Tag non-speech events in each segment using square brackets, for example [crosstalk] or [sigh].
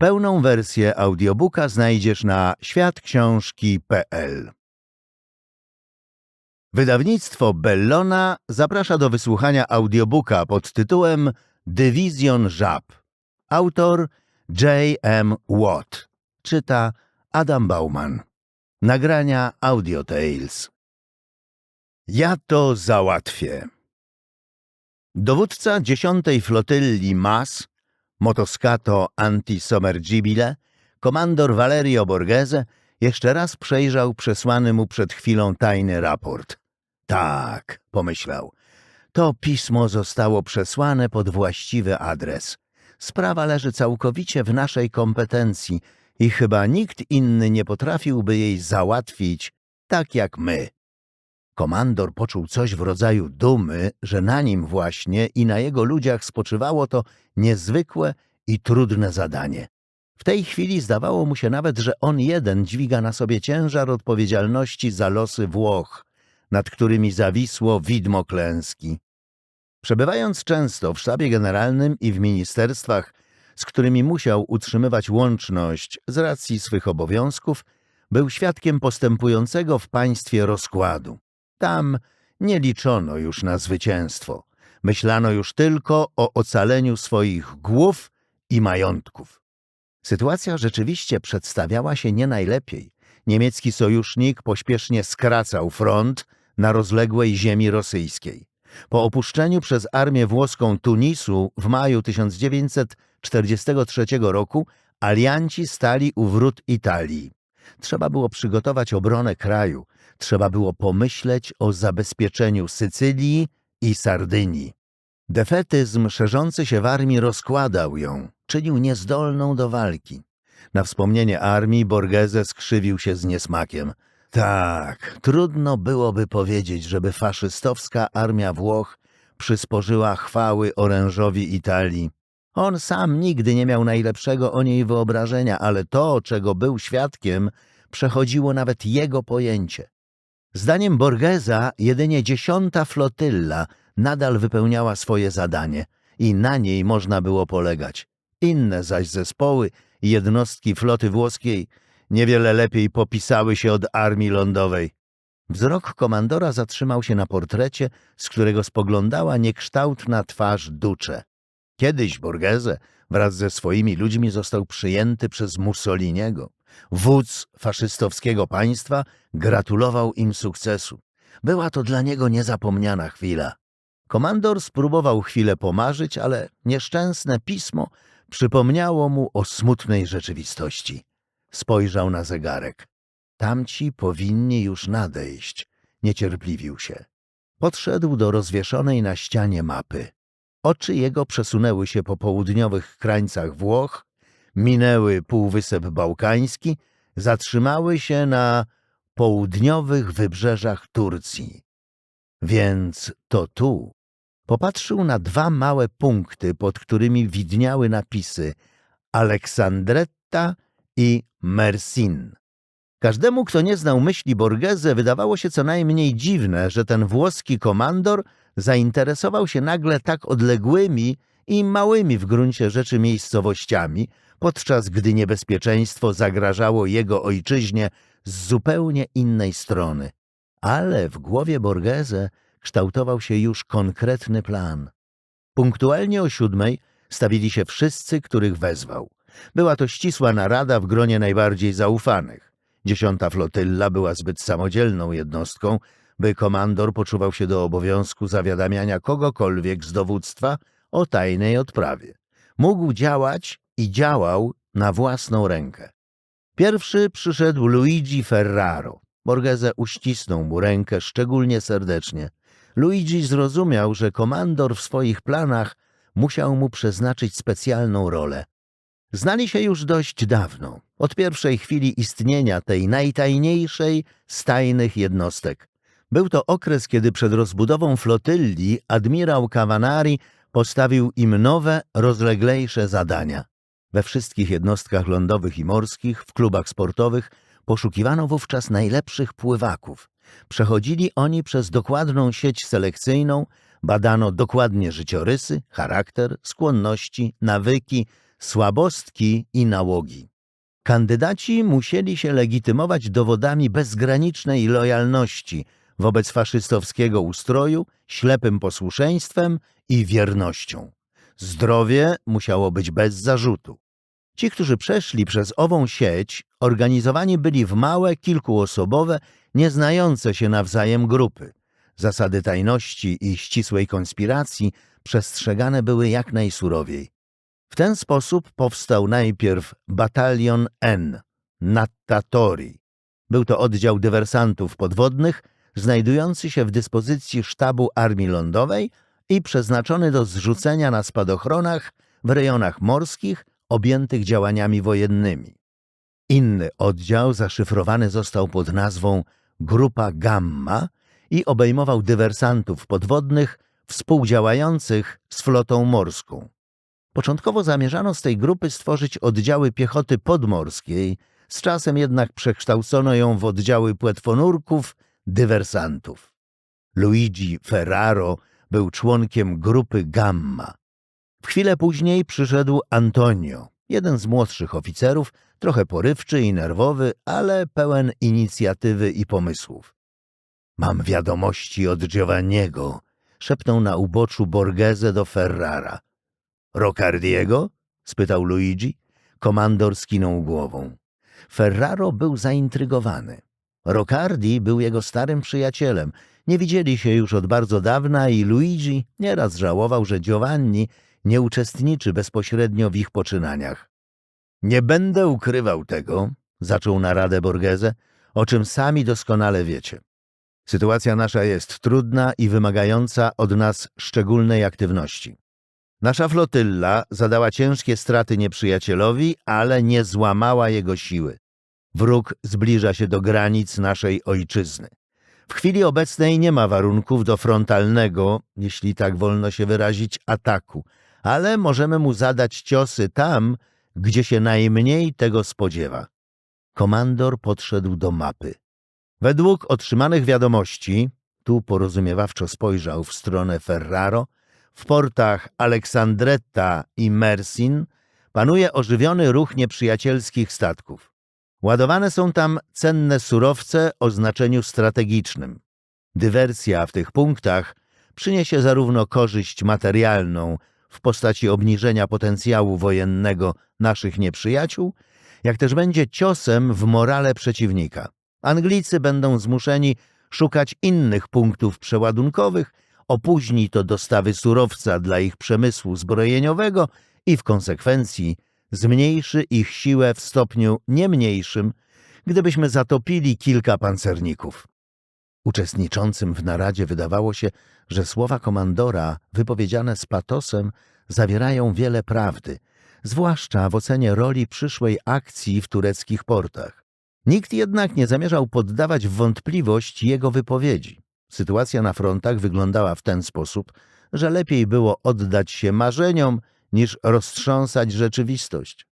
Pełną wersję audiobooka znajdziesz na światksiążki.pl. Wydawnictwo Bellona zaprasza do wysłuchania audiobooka pod tytułem Dywizjon Żab. Autor J.M. Watt. Czyta Adam Bauman. Nagrania Audio Tales. Ja to załatwię. Dowódca 10 flotylli MAS, Motoscato Antisommergibile, komandor Valerio Borghese jeszcze raz przejrzał przesłany mu przed chwilą tajny raport. Tak, pomyślał, to pismo zostało przesłane pod właściwy adres. Sprawa leży całkowicie w naszej kompetencji i chyba nikt inny nie potrafiłby jej załatwić tak jak my. Komandor poczuł coś w rodzaju dumy, że na nim właśnie i na jego ludziach spoczywało to niezwykłe i trudne zadanie. W tej chwili zdawało mu się nawet, że on jeden dźwiga na sobie ciężar odpowiedzialności za losy Włoch, nad którymi zawisło widmo klęski. Przebywając często w sztabie generalnym i w ministerstwach, z którymi musiał utrzymywać łączność z racji swych obowiązków, był świadkiem postępującego w państwie rozkładu. Tam nie liczono już na zwycięstwo. Myślano już tylko o ocaleniu swoich głów i majątków. Sytuacja rzeczywiście przedstawiała się nie najlepiej. Niemiecki sojusznik pośpiesznie skracał front na rozległej ziemi rosyjskiej. Po opuszczeniu przez armię włoską Tunisu w maju 1943 roku alianci stali u wrót Italii. Trzeba było przygotować obronę kraju, trzeba było pomyśleć o zabezpieczeniu Sycylii i Sardynii. Defetyzm szerzący się w armii rozkładał ją, czynił niezdolną do walki. Na wspomnienie armii Borghese skrzywił się z niesmakiem. Tak, trudno byłoby powiedzieć, żeby faszystowska armia Włoch przysporzyła chwały orężowi Italii. On sam nigdy nie miał najlepszego o niej wyobrażenia, ale to, czego był świadkiem, przechodziło nawet jego pojęcie. Zdaniem Borgesa jedynie dziesiąta flotylla nadal wypełniała swoje zadanie i na niej można było polegać. Inne zaś zespoły i jednostki floty włoskiej niewiele lepiej popisały się od armii lądowej. Wzrok komandora zatrzymał się na portrecie, z którego spoglądała niekształtna twarz Ducze. Kiedyś Borghese wraz ze swoimi ludźmi został przyjęty przez Mussoliniego. Wódz faszystowskiego państwa gratulował im sukcesu. Była to dla niego niezapomniana chwila. Komandor spróbował chwilę pomarzyć, ale nieszczęsne pismo przypomniało mu o smutnej rzeczywistości. Spojrzał na zegarek. Tamci powinni już nadejść. Niecierpliwił się. Podszedł do rozwieszonej na ścianie mapy. Oczy jego przesunęły się po południowych krańcach Włoch, minęły Półwysep Bałkański, zatrzymały się na południowych wybrzeżach Turcji. Więc to tu. Popatrzył na dwa małe punkty, pod którymi widniały napisy Aleksandretta i Mersin. Każdemu, kto nie znał myśli Borghese, wydawało się co najmniej dziwne, że ten włoski komandor zainteresował się nagle tak odległymi i małymi w gruncie rzeczy miejscowościami, podczas gdy niebezpieczeństwo zagrażało jego ojczyźnie z zupełnie innej strony. Ale w głowie Borghese kształtował się już konkretny plan. Punktualnie o siódmej stawili się wszyscy, których wezwał. Była to ścisła narada w gronie najbardziej zaufanych. Dziesiąta flotylla była zbyt samodzielną jednostką, by komandor poczuwał się do obowiązku zawiadamiania kogokolwiek z dowództwa o tajnej odprawie. Mógł działać i działał na własną rękę. Pierwszy przyszedł Luigi Ferraro. Borghese uścisnął mu rękę szczególnie serdecznie. Luigi zrozumiał, że komandor w swoich planach musiał mu przeznaczyć specjalną rolę. Znali się już dość dawno, od pierwszej chwili istnienia tej najtajniejszej z tajnych jednostek. Był to okres, kiedy przed rozbudową flotylli admirał Cavanari postawił im nowe, rozleglejsze zadania. We wszystkich jednostkach lądowych i morskich, w klubach sportowych poszukiwano wówczas najlepszych pływaków. Przechodzili oni przez dokładną sieć selekcyjną, badano dokładnie życiorysy, charakter, skłonności, nawyki, słabostki i nałogi. Kandydaci musieli się legitymować dowodami bezgranicznej lojalności wobec faszystowskiego ustroju, ślepym posłuszeństwem i wiernością. Zdrowie musiało być bez zarzutu. Ci, którzy przeszli przez ową sieć, organizowani byli w małe, kilkuosobowe, nieznające się nawzajem grupy. Zasady tajności i ścisłej konspiracji przestrzegane były jak najsurowiej. W ten sposób powstał najpierw Batalion N, Nattatori. Był to oddział dywersantów podwodnych, znajdujący się w dyspozycji sztabu Armii Lądowej i przeznaczony do zrzucenia na spadochronach w rejonach morskich objętych działaniami wojennymi. Inny oddział zaszyfrowany został pod nazwą Grupa Gamma i obejmował dywersantów podwodnych współdziałających z flotą morską. Początkowo zamierzano z tej grupy stworzyć oddziały piechoty podmorskiej, z czasem jednak przekształcono ją w oddziały płetwonurków, dywersantów. Luigi Ferraro był członkiem grupy Gamma. W chwilę później przyszedł Antonio, jeden z młodszych oficerów, trochę porywczy i nerwowy, ale pełen inicjatywy i pomysłów. Mam wiadomości od Giovanniego, szepnął na uboczu Borghese do Ferrara. Roccardiego? spytał Luigi. Komandor skinął głową. Ferraro był zaintrygowany. Roccardi był jego starym przyjacielem. Nie widzieli się już od bardzo dawna i Luigi nieraz żałował, że Giovanni nie uczestniczy bezpośrednio w ich poczynaniach. Nie będę ukrywał tego, zaczął naradę Borghese, o czym sami doskonale wiecie. Sytuacja nasza jest trudna i wymagająca od nas szczególnej aktywności. Nasza flotylla zadała ciężkie straty nieprzyjacielowi, ale nie złamała jego siły. Wróg zbliża się do granic naszej ojczyzny. W chwili obecnej nie ma warunków do frontalnego, jeśli tak wolno się wyrazić, ataku, ale możemy mu zadać ciosy tam, gdzie się najmniej tego spodziewa. Komandor podszedł do mapy. Według otrzymanych wiadomości, tu porozumiewawczo spojrzał w stronę Ferraro, w portach Aleksandretta i Mersin panuje ożywiony ruch nieprzyjacielskich statków. Ładowane są tam cenne surowce o znaczeniu strategicznym. Dywersja w tych punktach przyniesie zarówno korzyść materialną w postaci obniżenia potencjału wojennego naszych nieprzyjaciół, jak też będzie ciosem w morale przeciwnika. Anglicy będą zmuszeni szukać innych punktów przeładunkowych, opóźni to dostawy surowca dla ich przemysłu zbrojeniowego i w konsekwencji zmniejszy ich siłę w stopniu nie mniejszym, gdybyśmy zatopili kilka pancerników. Uczestniczącym w naradzie wydawało się, że słowa komandora, wypowiedziane z patosem, zawierają wiele prawdy, zwłaszcza w ocenie roli przyszłej akcji w tureckich portach. Nikt jednak nie zamierzał poddawać w wątpliwość jego wypowiedzi. Sytuacja na frontach wyglądała w ten sposób, że lepiej było oddać się marzeniom, niż roztrząsać rzeczywistość.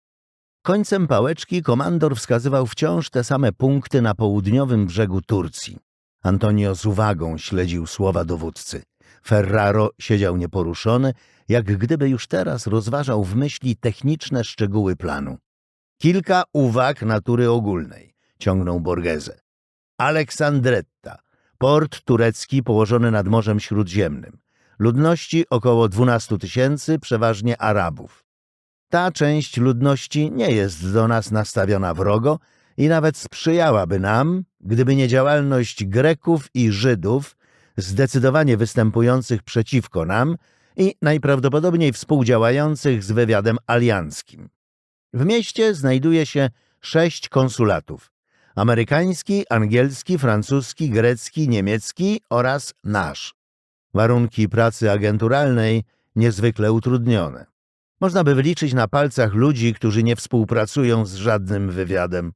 Końcem pałeczki komandor wskazywał wciąż te same punkty na południowym brzegu Turcji. Antonio z uwagą śledził słowa dowódcy. Ferraro siedział nieporuszony, jak gdyby już teraz rozważał w myśli techniczne szczegóły planu. Kilka uwag natury ogólnej, ciągnął Borghese. Aleksandretta, port turecki położony nad Morzem Śródziemnym. Ludności około 12 tysięcy, przeważnie Arabów. Ta część ludności nie jest do nas nastawiona wrogo i nawet sprzyjałaby nam, gdyby nie działalność Greków i Żydów, zdecydowanie występujących przeciwko nam i najprawdopodobniej współdziałających z wywiadem alianckim. W mieście znajduje się sześć konsulatów. Amerykański, angielski, francuski, grecki, niemiecki oraz nasz. Warunki pracy agenturalnej niezwykle utrudnione. Można by wyliczyć na palcach ludzi, którzy nie współpracują z żadnym wywiadem.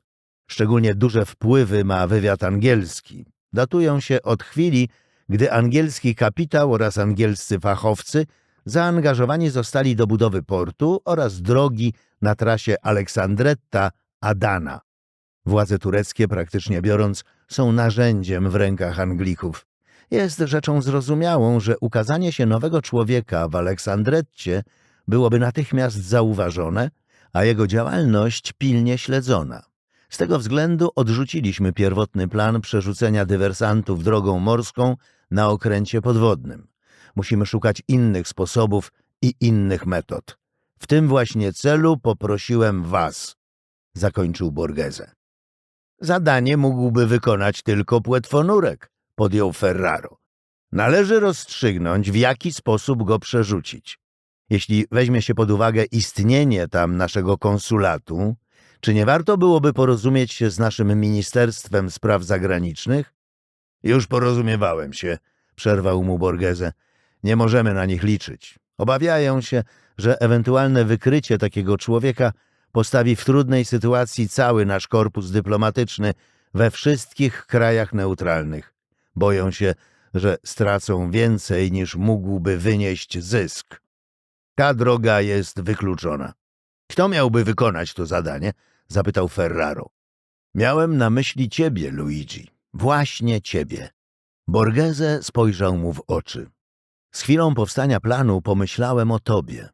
Szczególnie duże wpływy ma wywiad angielski. Datują się od chwili, gdy angielski kapitał oraz angielscy fachowcy zaangażowani zostali do budowy portu oraz drogi na trasie Aleksandretta-Adana. Władze tureckie, praktycznie biorąc, są narzędziem w rękach Anglików. Jest rzeczą zrozumiałą, że ukazanie się nowego człowieka w Aleksandretcie byłoby natychmiast zauważone, a jego działalność pilnie śledzona. Z tego względu odrzuciliśmy pierwotny plan przerzucenia dywersantów drogą morską na okręcie podwodnym. Musimy szukać innych sposobów i innych metod. W tym właśnie celu poprosiłem was, zakończył Borghese. Zadanie mógłby wykonać tylko płetwonurek, podjął Ferraro. Należy rozstrzygnąć, w jaki sposób go przerzucić. Jeśli weźmie się pod uwagę istnienie tam naszego konsulatu, czy nie warto byłoby porozumieć się z naszym Ministerstwem Spraw Zagranicznych? Już porozumiewałem się, przerwał mu Borghese. Nie możemy na nich liczyć. Obawiają się, że ewentualne wykrycie takiego człowieka postawi w trudnej sytuacji cały nasz korpus dyplomatyczny we wszystkich krajach neutralnych. Boją się, że stracą więcej niż mógłby wynieść zysk. Ta droga jest wykluczona. Kto miałby wykonać to zadanie? zapytał Ferraro. Miałem na myśli ciebie, Luigi. Właśnie ciebie. Borghese spojrzał mu w oczy. Z chwilą powstania planu pomyślałem o tobie.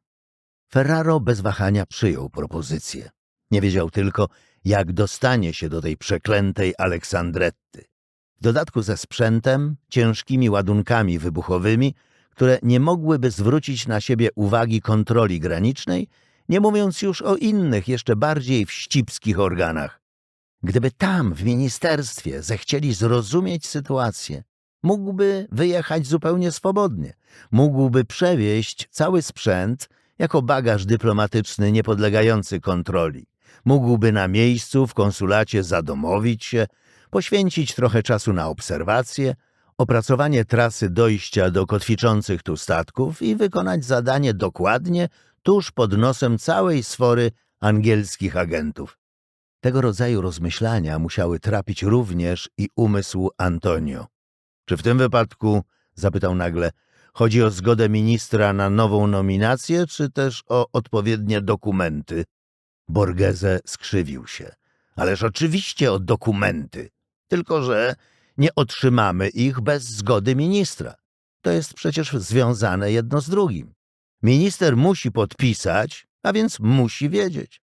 Ferraro bez wahania przyjął propozycję. Nie wiedział tylko, jak dostanie się do tej przeklętej Aleksandretty. W dodatku ze sprzętem, ciężkimi ładunkami wybuchowymi, które nie mogłyby zwrócić na siebie uwagi kontroli granicznej, nie mówiąc już o innych, jeszcze bardziej wścibskich organach. Gdyby tam, w ministerstwie, zechcieli zrozumieć sytuację, mógłby wyjechać zupełnie swobodnie. Mógłby przewieźć cały sprzęt jako bagaż dyplomatyczny niepodlegający kontroli. Mógłby na miejscu w konsulacie zadomowić się, poświęcić trochę czasu na obserwacje, opracowanie trasy dojścia do kotwiczących tu statków i wykonać zadanie dokładnie tuż pod nosem całej sfory angielskich agentów. Tego rodzaju rozmyślania musiały trapić również i umysł Antonio. Czy w tym wypadku, zapytał nagle, chodzi o zgodę ministra na nową nominację, czy też o odpowiednie dokumenty? Borghese skrzywił się. Ależ oczywiście o dokumenty, tylko że nie otrzymamy ich bez zgody ministra. To jest przecież związane jedno z drugim. Minister musi podpisać, a więc musi wiedzieć.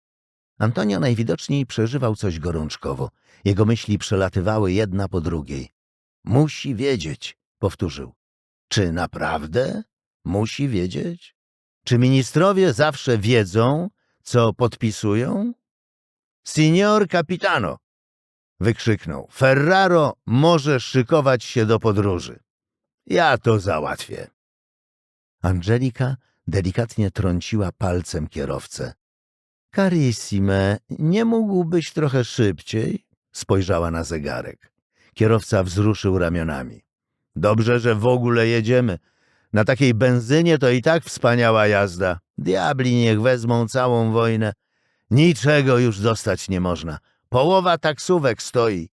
Antonio najwidoczniej przeżywał coś gorączkowo. Jego myśli przelatywały jedna po drugiej. Musi wiedzieć, powtórzył. Czy naprawdę musi wiedzieć? Czy ministrowie zawsze wiedzą, co podpisują? Signor capitano! Wykrzyknął. Ferraro może szykować się do podróży. Ja to załatwię. Angelika delikatnie trąciła palcem kierowcę. Carissime, nie mógłbyś trochę szybciej? Spojrzała na zegarek. Kierowca wzruszył ramionami. Dobrze, że w ogóle jedziemy. Na takiej benzynie to i tak wspaniała jazda. Diabli niech wezmą całą wojnę. Niczego już dostać nie można. Połowa taksówek stoi.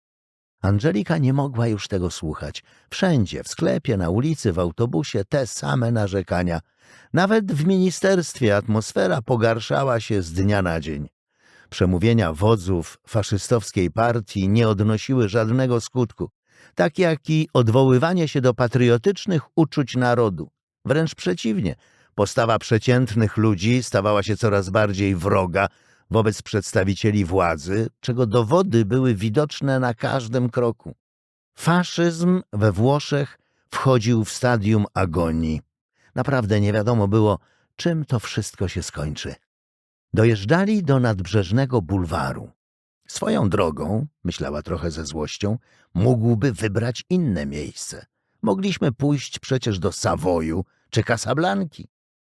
Angelika nie mogła już tego słuchać. Wszędzie, w sklepie, na ulicy, w autobusie te same narzekania. Nawet w ministerstwie atmosfera pogarszała się z dnia na dzień. Przemówienia wodzów faszystowskiej partii nie odnosiły żadnego skutku, tak jak i odwoływanie się do patriotycznych uczuć narodu. Wręcz przeciwnie, postawa przeciętnych ludzi stawała się coraz bardziej wroga wobec przedstawicieli władzy, czego dowody były widoczne na każdym kroku. Faszyzm we Włoszech wchodził w stadium agonii. Naprawdę nie wiadomo było, czym to wszystko się skończy. Dojeżdżali do nadbrzeżnego bulwaru. Swoją drogą, myślała trochę ze złością, mógłby wybrać inne miejsce. Mogliśmy pójść przecież do Savoju czy Casablanki.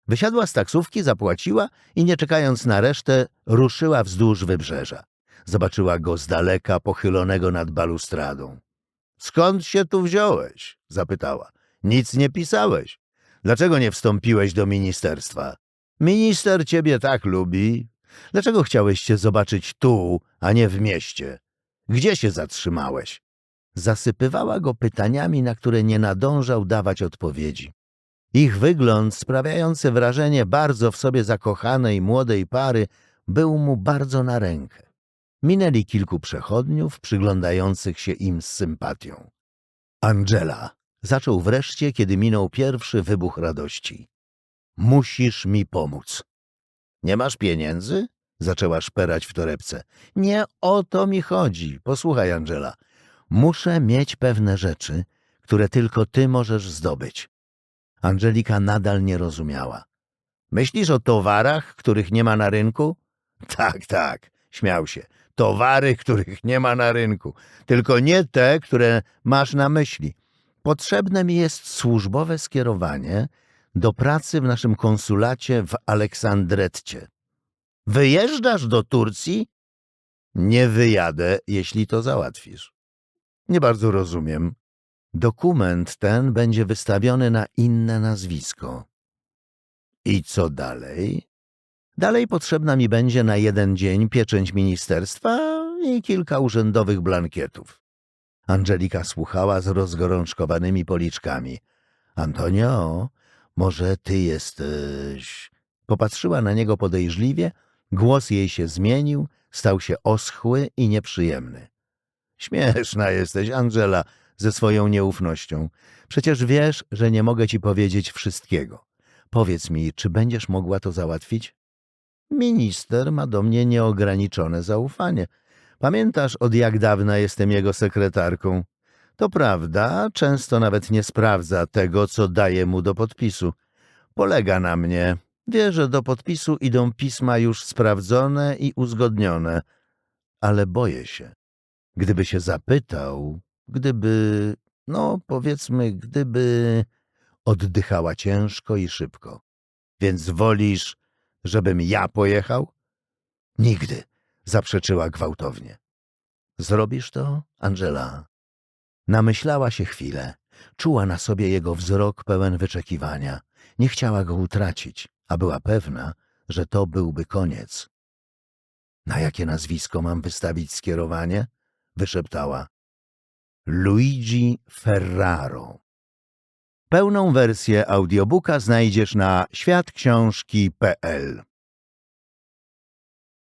Wysiadła z taksówki, zapłaciła i nie czekając na resztę, ruszyła wzdłuż wybrzeża. Zobaczyła go z daleka, pochylonego nad balustradą. — Skąd się tu wziąłeś? — zapytała. — Nic nie pisałeś. Dlaczego nie wstąpiłeś do ministerstwa? Minister ciebie tak lubi. Dlaczego chciałeś się zobaczyć tu, a nie w mieście? Gdzie się zatrzymałeś? Zasypywała go pytaniami, na które nie nadążał dawać odpowiedzi. Ich wygląd, sprawiający wrażenie bardzo w sobie zakochanej młodej pary, był mu bardzo na rękę. Minęli kilku przechodniów, przyglądających się im z sympatią. Angela zaczął wreszcie, kiedy minął pierwszy wybuch radości. Musisz mi pomóc. Nie masz pieniędzy? Zaczęła szperać w torebce. Nie o to mi chodzi. Posłuchaj, Angela. Muszę mieć pewne rzeczy, które tylko ty możesz zdobyć. Angelika nadal nie rozumiała. Myślisz o towarach, których nie ma na rynku? [laughs] Tak, tak, śmiał się. Towary, których nie ma na rynku. Tylko nie te, które masz na myśli. Potrzebne mi jest służbowe skierowanie do pracy w naszym konsulacie w Aleksandretcie. Wyjeżdżasz do Turcji? Nie wyjadę, jeśli to załatwisz. Nie bardzo rozumiem. Dokument ten będzie wystawiony na inne nazwisko. I co dalej? Dalej potrzebna mi będzie na jeden dzień pieczęć ministerstwa i kilka urzędowych blankietów. Angelika słuchała z rozgorączkowanymi policzkami. Antonio, może ty jesteś... Popatrzyła na niego podejrzliwie, głos jej się zmienił, stał się oschły i nieprzyjemny. Śmieszna jesteś, Angela, ze swoją nieufnością. Przecież wiesz, że nie mogę ci powiedzieć wszystkiego. Powiedz mi, czy będziesz mogła to załatwić? Minister ma do mnie nieograniczone zaufanie. Pamiętasz, od jak dawna jestem jego sekretarką? To prawda, często nawet nie sprawdza tego, co daję mu do podpisu. Polega na mnie. Wie, że do podpisu idą pisma już sprawdzone i uzgodnione. Ale boję się. Gdyby się zapytał, gdyby, no powiedzmy, gdyby... Oddychała ciężko i szybko. Więc wolisz, żebym ja pojechał? Nigdy, zaprzeczyła gwałtownie. Zrobisz to, Angela? Namyślała się chwilę. Czuła na sobie jego wzrok pełen wyczekiwania. Nie chciała go utracić, a była pewna, że to byłby koniec. Na jakie nazwisko mam wystawić skierowanie? Wyszeptała. Luigi Ferraro. Pełną wersję audiobooka znajdziesz na światksiążki.pl